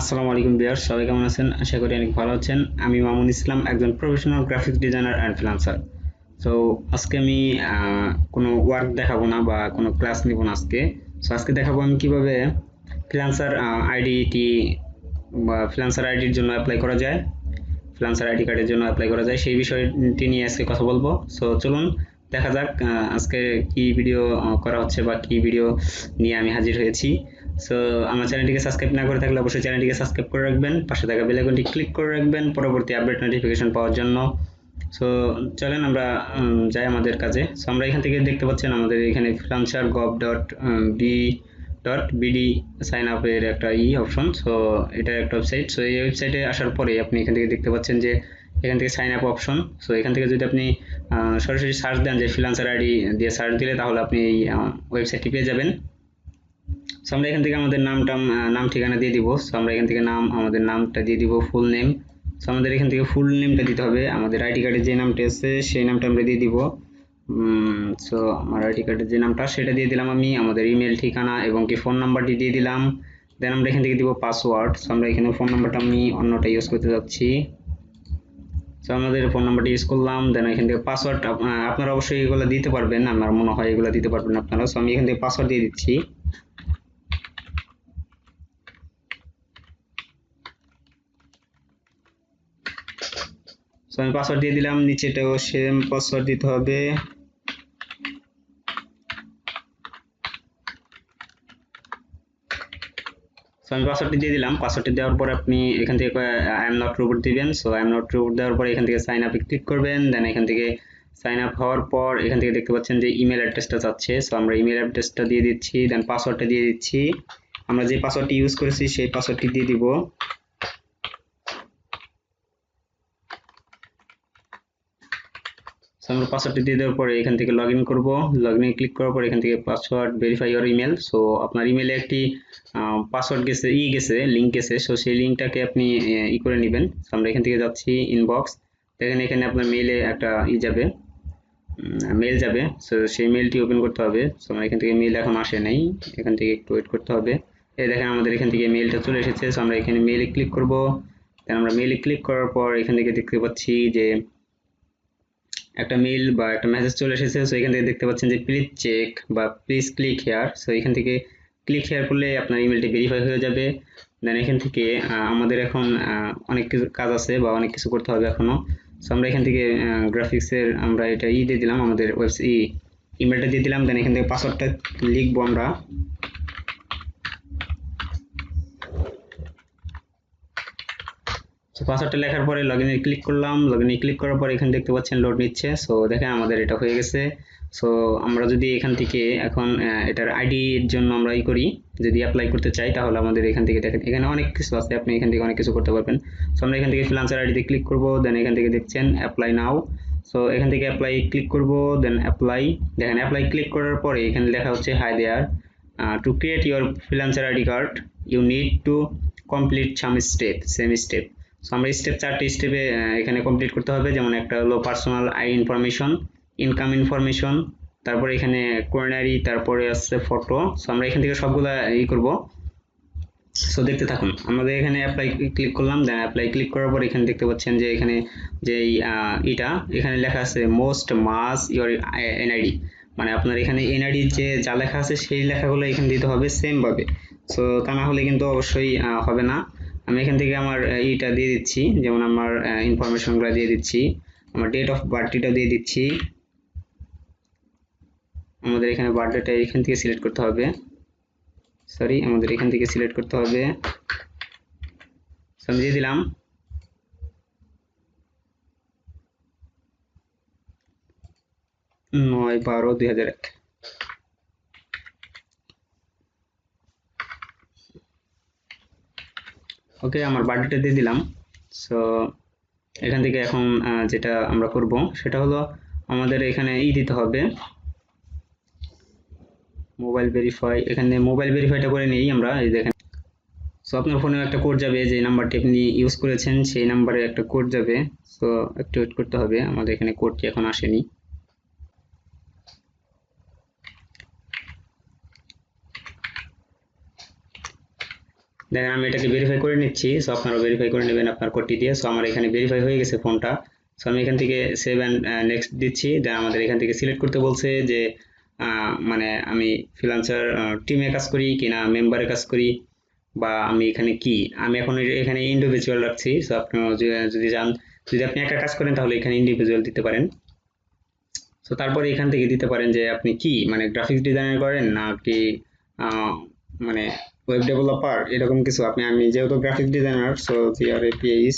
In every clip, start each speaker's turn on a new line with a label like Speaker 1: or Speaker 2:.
Speaker 1: আসসালামু আলাইকুম বিয়ার সবাই কেমন আছেন? আশা করি অনেক ভালো আছেন। আমি মামুন ইসলাম, একজন professional graphics designer and freelancer so আজকে আমি কোনো ওয়ার্ক দেখাবো না বা কোনো ক্লাস নিব না আজকে। সো আজকে দেখাবো আমি কীভাবে ফ্রিল্যান্সার আইডিটি বা ফ্রিল্যান্সার আইডির জন্য অ্যাপ্লাই করা যায়। ফ্রিল্যান্সার আইডি কার্ডের জন্য অ্যাপ্লাই করা যায়। সেই বিষয়টি নিয়ে আজকে কথা বলব। সো চলুন, দেখা যাক আজকে কি ভিডিও করা হচ্ছে বা কি ভিডিও নিয়ে আমি হাজির হয়েছি। সো আমার চ্যানেলটিকে সাবস্ক্রাইব না করে থাকলে অবশ্যই চ্যানেলটিকে সাবস্ক্রাইব করে রাখবেন। পাশে থাকা বেল আইকনটি ক্লিক করে রাখবেন পরবর্তী আপডেট নোটিফিকেশন পাওয়ার জন্য। সো চলেন আমরা যাই আমাদের কাজে। সো আমরা এখান থেকে দেখতে পাচ্ছেন আমাদের এখানে freelancer gov dot B dot BD sign আপের একটা ই অপশন সো এটা একটা ওয়েবসাইট সো এই ওয়েবসাইটে আসার পরে আপনি এখান থেকে দেখতে পাচ্ছেন যে এখান থেকে সাইন আপ অপশন সো এখান থেকে যদি আপনি সরাসরি সার্চ দেন যে ফ্রিলান্সার আইডি দিয়ে সার্চ দিলে তাহলে আপনি এই ওয়েবসাইটটি পেয়ে যাবেন। সো আমরা এখান থেকে আমাদের নামটা নাম ঠিকানা দিয়ে দিব। সো আমরা এখান থেকে নাম, আমাদের নামটা দিয়ে দিব ফুল নেম সো আমাদের এখান থেকে ফুল নেমটা দিতে হবে। আমাদের আইডি কার্ডে যে নামটা আছে, সেই নামটা আমরা দিয়ে দিব। সো আমার আইডি কার্ডের যে নামটা, সেটা দিয়ে দিলাম আমি। আমাদের ইমেল ঠিকানা এবং কি ফোন নাম্বারটি দিয়ে দিলাম। দেন আমরা এখান থেকে দিব পাসওয়ার্ড সো আমরা এখানে ফোন নাম্বারটা আমি অন্যটা ইউজ করতে যাচ্ছি। সো আমাদের ফোন নাম্বারটা ইউজ করলাম। দেন এখান থেকে পাসওয়ার্ড আপনারা অবশ্যই এগুলো দিতে পারবেন। আমার মনে হয় এগুলো দিতে পারবেন আপনারা। সো আমি এখান থেকে পাসওয়ার্ড দিয়ে দিচ্ছি। সো আমি পাসওয়ার্ড দিয়ে দিলাম, নিচেটাও সেম পাসওয়ার্ড দিতে হবে। সো আমি পাসওয়ার্ডটি দিয়ে দিলাম পাসওয়ার্ডটি দেওয়ার পর আপনি এখান থেকে আই এম নট রোবট দিবেন। So I am not robot দেওয়ার পর এখান থেকে সাইন আপে ক্লিক করবেন। দেন এখান থেকে সাইন আপ হওয়ার পর এখান থেকে দেখতে পাচ্ছেন যে ইমেল অ্যাড্রেসটা চাচ্ছে সো আমরা ইমেল অ্যাড্রেসটা দিয়ে দিচ্ছি দেন পাসওয়ার্ডটা দিয়ে দিচ্ছি। আমরা যে পাসওয়ার্ডটি ইউজ করেছি, সেই পাসওয়ার্ডটি দিয়ে দিব। আমরা পাসওয়ার্ডটি দিয়ে দেওয়ার পরে এখান থেকে লগ ইন করব। লগ ইনে ক্লিক করার পর এখান থেকে password verify your email so আপনার ইমেলে একটি পাসওয়ার্ড গেছে, ই গেছে লিঙ্ক গেছে। সো সেই লিঙ্কটাকে আপনি ই করে নেবেন। সো আমরা এখান থেকে যাচ্ছি ইনবক্স দেখেন এখানে আপনার মেইলে একটা ই যাবে। মেল যাবে। সো সেই মেলটি ওপেন করতে হবে। সো আমরা এখান থেকে মেল এখন আসে নাই। এখান থেকে একটু ওয়েট করতে হবে। এই দেখেন, আমাদের এখান থেকে মেলটা চলে এসেছে। সো আমরা এখানে মেলে ক্লিক করব। দেন আমরা মেলে ক্লিক করার পর এখান থেকে দেখতে পাচ্ছি যে একটা মেইল বা একটা মেসেজ চলে এসেছে সো এখান থেকে দেখতে পাচ্ছেন যে প্লিজ চেক বা প্লিজ ক্লিক হেয়ার সো এখান থেকে ক্লিক হেয়ার করলে আপনার ইমেলটি ভেরিফাই হয়ে যাবে। দেন এখান থেকে আমাদের এখন অনেক কিছু কাজ আছে বা অনেক কিছু করতে হবে এখনও। সো আমরা এখান থেকে গ্রাফিক্সের আমরা এটা ই দিয়ে দিলাম, আমাদের ওয়েবসাইট ইমেলটা দিয়ে দিলাম। দেন এখান থেকে পাসওয়ার্ডটা লিখব আমরা। সো পাসওয়ার্ডটা লেখার পরে লগ ইনে ক্লিক করলাম। লগ ইনে ক্লিক করার পরে এখানে দেখতে পাচ্ছেন লোড নিচ্ছে। সো দেখেন আমাদের এটা হয়ে গেছে। সো আমরা যদি এখান থেকে এখন এটার আইডির জন্য আমরা ই করি, যদি অ্যাপ্লাই করতে চাই, তাহলে আমাদের এখান থেকে দেখেন, এখানে অনেক কিছু আছে, আপনি এখান থেকে অনেক কিছু করতে পারবেন। সো আমরা এখান থেকে ফ্রিল্যান্সার আইডিতে ক্লিক করব দেন এখান থেকে দেখছেন অ্যাপ্লাই নাও সো এখান থেকে অ্যাপ্লাই ক্লিক করব দেন অ্যাপ্লাই দেখেন অ্যাপ্লাই ক্লিক করার পরে এখানে লেখা হচ্ছে hi there to create your freelancer ID card you need to complete some step same step so আমরা স্টেপ চারটে স্টেপে এখানে কমপ্লিট করতে হবে। যেমন একটা হলো personal I information income information তারপরে এখানে কোর্নারি তারপরে আসছে ফটো সো আমরা এখান থেকে সবগুলা ই করব। সো দেখতে থাকুন। আমাদের এখানে অ্যাপ্লাই ক্লিক করলাম দেন অ্যাপ্লাই ক্লিক করার পর এখানে দেখতে পাচ্ছেন যে এখানে যে এটা এখানে লেখা আছে মোস্ট মাস ইওর এনআইডি মানে আপনার এখানে এনআইডি যে, যা লেখা আছে সেই লেখাগুলো এখানে দিতে হবে সেম ভাবে। সো তা না হলে কিন্তু অবশ্যই হবে না। আমি এখান থেকে আমার ইটা দিয়ে দিচ্ছি, যেমন আমার ইনফরমেশনগুলো দিয়ে দিচ্ছি, আমার ডেট অফ বার্থডেটা দিয়ে দিচ্ছি। আমাদের এখানে বার্থডেটা এখান থেকে সিলেক্ট করতে হবে। সরি আমাদের এখান থেকে সিলেক্ট করতে হবে। আমি দিয়ে দিলাম। নয় বারো দুই হাজার এক। ওকে আমার বার্থডেটা দিয়ে দিলাম। সো এখান থেকে এখন যেটা আমরা করব, সেটা হলো আমাদের এখানে ই দিতে হবে। মোবাইল ভেরিফাই এখানে মোবাইল ভেরিফাইটা করে নিই আমরা, এই দেখেন। সো আপনার ফোনে একটা কোড যাবে, যে নাম্বারটি আপনি ইউজ করেছেন, সেই নাম্বারে একটা কোড যাবে। সো একটু ওয়েট করতে হবে, আমাদের এখানে কোডটি এখন আসেনি। দেখেন আমি এটাকে ভেরিফাই করে নিচ্ছি। সো আপনারা ভেরিফাই করে নেবেন আপনার কোডটি দিয়ে। সো আমার এখানে ভেরিফাই হয়ে গেছে ফোনটা সো আমি এখান থেকে সেভ অ্যান্ড নেক্সট দিচ্ছি। দেন আমাদের এখান থেকে সিলেক্ট করতে বলছে যে মানে আমি ফ্রিল্যান্সার টিমে কাজ করি কি কিনা মেম্বারে কাজ করি বা আমি এখানে কি? আমি এখন এখানে ইন্ডিভিজুয়াল রাখছি। সো আপনি যদি যান যদি আপনি একা কাজ করেন তাহলে এখানে ইন্ডিভিজুয়াল দিতে পারেন। সো তারপরে এখান থেকে দিতে পারেন যে আপনি কি? মানে গ্রাফিক্স ডিজাইনার করেন না কি আহ, মানে ওয়েব ডেভেলপার এরকম কিছু। আপনি, আমি যেহেতু গ্রাফিক ডিজাইনার সো জিআর এপিএইস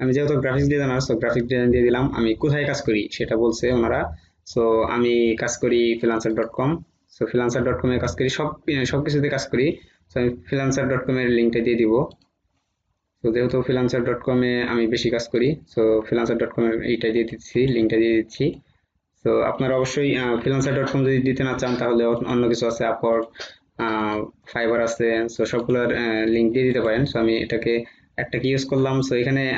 Speaker 1: আমি যেহেতু graphics designer so graphic design দিয়ে দিলাম। আমি কোথায় কাজ করি সেটা বলছে ওনারা। সো আমি কাজ করি freelancer dot com so freelancer dot কমে কাজ করি, সব সব কিছুতে কাজ করি। সো আমি ফ্রিলান্সার ডট কমের লিঙ্কটা দিয়ে দিব। তো যেহেতু ফ্রিলান্সার ডট কমে আমি বেশি কাজ করি সো ফ্রিলান্সার ডট কমের এইটা দিয়ে দিচ্ছি লিঙ্কটা দিয়ে দিচ্ছি। তো আপনারা অবশ্যই ফ্রিলান্সার ডট কম যদি দিতে না চান, তাহলে অন্য- কিছু আছে, আপওয়ার্ক ফাইবার আছে সো সবগুলোর লিঙ্ক দিয়ে দিতে পারেন। সো আমি এটাকে একটা কি ইউজ করলাম? সো এখানে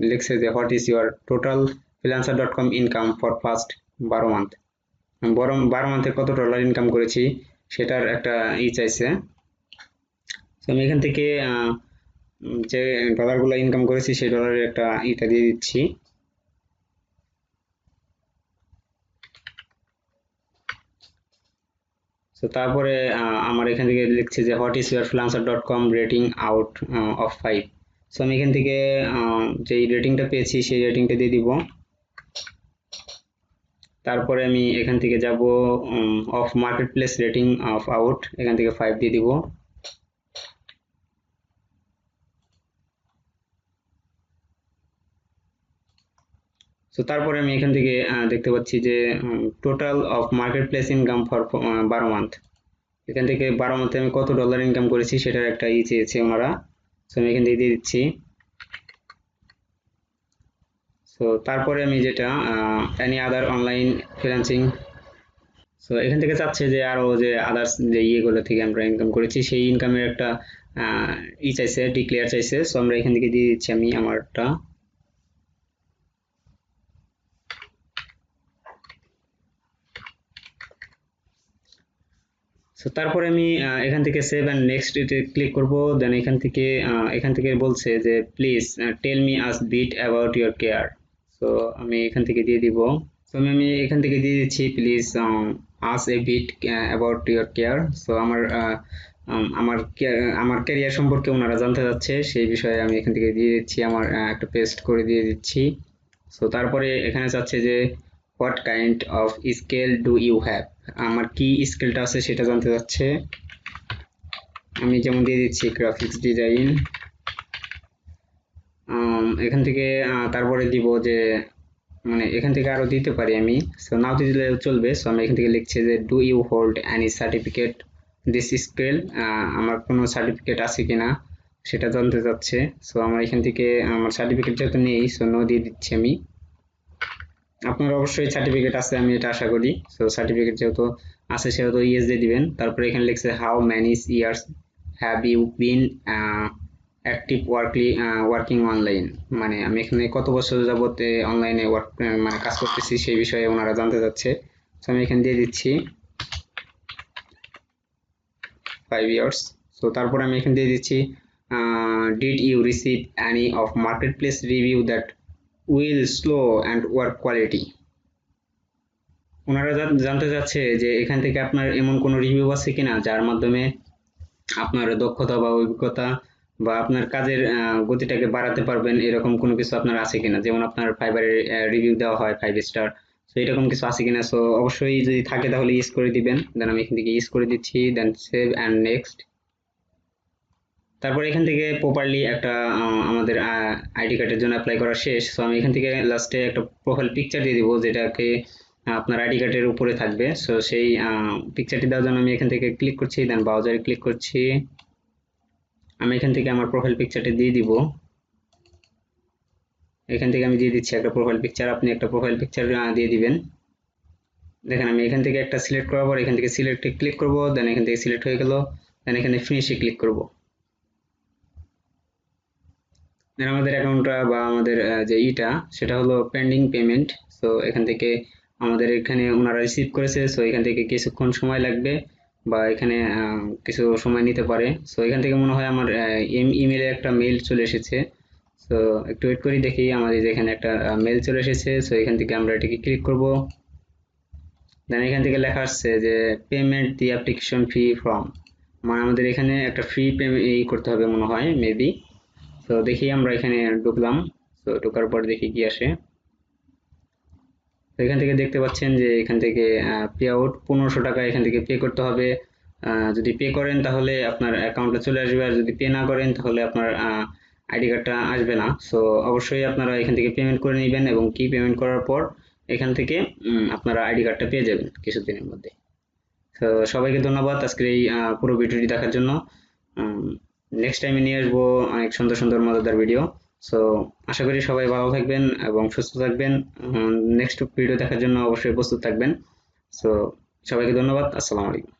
Speaker 1: লিখছে যে what is your total freelancer dot com income for first বারো মান্থ বরং, বারো মান্থে কত ডলার ইনকাম করেছি? সেটার একটা ই চাইছে। তো আমি এখান থেকে যে ডলারগুলো ইনকাম করেছি, সেই ডলারের একটা ইটা দিয়ে দিচ্ছি। তো তারপরে আমার এখান থেকে লিখছে যে what is your freelancer dot com rating out of five so আমি এখান থেকে যেই রেটিংটা পেয়েছি, সেই রেটিংটা দিয়ে দিব। তারপরে আমি এখান থেকে যাব of market place rating of out এখান থেকে ফাইভ দিয়ে দিব। সো তারপরে আমি এখান থেকে দেখতে পাচ্ছি যে total of market place income for বারো মান্থ এখান থেকে বারো মান্থে আমি কত ডলার ইনকাম করেছি সেটার একটা ই চেয়েছে ওনারা। সো আমি এখান থেকে দিয়ে দিচ্ছি। সো তারপরে আমি যেটা any other online freelancing so এখান থেকে চাচ্ছে যে আরও যে আদার্স যে ইয়েগুলো থেকে আমরা ইনকাম করেছি, সেই ইনকামের একটা ই চাইছে ডিক্লেয়ার চাইছে। সো আমরা এখান থেকে দিয়ে দিচ্ছি আমি আমারটা। সো তারপরে আমি এখান থেকে সেভ অ্যান্ড নেক্সট এতে ক্লিক করব। দেন এখান থেকে এখান থেকে বলছে যে please tell me us bit about your care so আমি এখান থেকে দিয়ে দিব। সো আমি এখান থেকে দিয়ে দিচ্ছি please us a bit about your care so আমার আমার আমার ক্যারিয়ার সম্পর্কে ওনারা জানতে চাচ্ছে। সেই বিষয়ে আমি এখান থেকে দিয়ে দিচ্ছি, আমার একটা পেস্ট করে দিয়ে দিচ্ছি। সো তারপরে এখানে চাচ্ছে যে what kind of scale do you have আমার কি স্কেলটা আছে সেটা জানতে চাচ্ছে আমি যেমন দিয়ে দিচ্ছি গ্রাফিক্স ডিজাইন এখান থেকে তারপরে দিব যে মানে এখান থেকে আরও দিতে পারি আমি। সো নাও দিলে চলবে। সো আমি এখান থেকে লিখছি যে do you hold any certificate this scale আমার কোনো সার্টিফিকেট আছে কি না সেটা জানতে চাচ্ছে সো আমার এখান থেকে, আমার সার্টিফিকেট যেহেতু নেই সো নো দিয়ে দিচ্ছি আমি। আপনার অবশ্যই সার্টিফিকেট আছে, আমি এটা আশা করি। সো সার্টিফিকেট যেহেতু আছে, সেহেতু ইয়েস দিয়ে দিবেন। তারপরে এখানে লিখছে how many years have you been active workly working online মানে আমি এখানে কত বছর যাবত অনলাইনে ওয়ার্ক মানে কাজ করতেছি সেই বিষয়ে ওনারা জানতে চাচ্ছে। তো আমি এখানে দিয়ে দিচ্ছি। ফাইভ ইয়ার্স সো তারপরে আমি এখানে দিয়ে দিচ্ছি did you receive any of market place review that will slow and work quality ওনারা জানতে চাচ্ছে যে এখান থেকে আপনার এমন কোনো রিভিউ আছে কিনা যার মাধ্যমে আপনার দক্ষতা বা অভিজ্ঞতা বা আপনার কাজের গতিটাকে বাড়াতে পারবেন, এরকম কোনো কিছু আপনার আছে কিনা? যেমন আপনার ফাইবারের রিভিউ দেওয়া হয় ফাইভ স্টার তো এরকম কিছু আছে কিনা? সো অবশ্যই যদি থাকে তাহলে ইউজ করে দিবেন। দেন আমি এখান থেকে ইউজ করে দিচ্ছি। দেন সেভ অ্যান্ড নেক্সট তারপর এখান থেকে প্রপারলি একটা আমাদের আইডি কার্ডের জন্য অ্যাপ্লাই করা শেষ। সো আমি এখান থেকে লাস্টে একটা প্রোফাইল পিকচার দিয়ে দিব যেটাকে আপনার আইডি কার্ডের উপরে থাকবে। সো সেই পিকচারটি দেওয়ার জন্য আমি এখান থেকে ক্লিক করছি দেন ব্রাউজারে ক্লিক করছি। আমি এখান থেকে আমার প্রোফাইল পিকচারটি দিয়ে দিব। এখান থেকে আমি দিয়ে দিচ্ছি একটা প্রোফাইল পিকচার আপনি একটা প্রোফাইল পিকচার দিয়ে দিবেন। দেখেন, আমি এখান থেকে একটা সিলেক্ট করার পর এখান থেকে সিলেক্টে ক্লিক করব দেন এখান থেকে সিলেক্ট হয়ে গেল। দেন এখানে ফিনিশে ক্লিক করব। দেন আমাদের অ্যাকাউন্টটা বা আমাদের যে ইটা, সেটা হলো পেন্ডিং পেমেন্ট সো এখান থেকে আমাদের এখানে ওনারা রিসিভ করেছে। সো এখান থেকে কিছুক্ষণ সময় লাগবে বা এখানে কিছু সময় নিতে পারে। সো এখান থেকে মনে হয় আমার ইমেলে একটা মেইল চলে এসেছে। সো একটু ওয়েট করি, দেখি আমাদের এখানে একটা মেল চলে এসেছে। সো এখান থেকে আমরা এটাকে ক্লিক করব। দেন এখান থেকে লেখা আসছে যে payment the application fee from মানে আমাদের এখানে একটা ফ্রি পেমেন্ট এই করতে হবে মনে হয় মেবি তো দেখি আমরা এখানে ঢুকলাম। তো ঢোকার পর দেখি কি আসে। তো এখান থেকে দেখতে পাচ্ছেন যে এখান থেকে পে আউট পনেরোশো টাকা এখান থেকে পে করতে হবে। যদি পে করেন তাহলে আপনার অ্যাকাউন্টে চলে আসবে। আর যদি পে না করেন তাহলে আপনার আইডি কার্ডটা আসবে না। সো অবশ্যই আপনারা এখান থেকে পেমেন্ট করে নেবেন এবং কি পেমেন্ট করার পর এখান থেকে আপনারা আইডি কার্ডটা পেয়ে যাবেন কিছুদিনের মধ্যে। তো সবাইকে ধন্যবাদ আজকের এই পুরো ভিডিওটি দেখার জন্য। নেক্সট টাইমে নিয়ে আসব অনেক সুন্দর সুন্দর মজাদার ভিডিও সো আশা করি সবাই ভালো থাকবেন এবং সুস্থ থাকবেন। নেক্সট ভিডিও দেখার জন্য অবশ্যই প্রস্তুত থাকবেন। সো সবাইকে ধন্যবাদ। আসসালামু আলাইকুম।